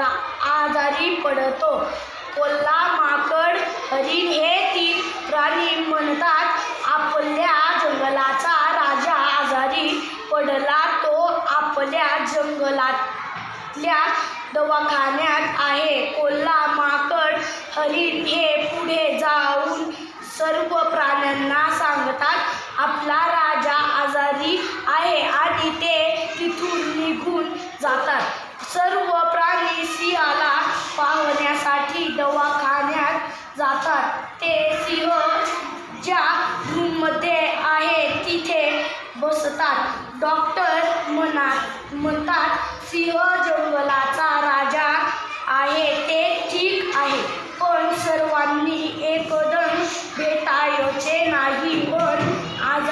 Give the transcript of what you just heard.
आजारी पडतो. कोल्हा माकड हरिण हे तीन प्राणी म्हणतात आपल्या जंगलाचा राजा आजारी पडला तो आपल्या जंगलातल्या दवाखान्यात आहे. कोल्हा माकड हरिण हे पुढे जाऊन सर्व प्राण्यांना सांगतात आपला राजा आजारी आहे आणि ते तिथून निघून जातात. सर्व पाहण्यासाठी दवाखान्यात जातात. ते सिंह ज्या रूममध्ये आहे तिथे बसतात. डॉक्टर म्हणा म्हणतात सिंह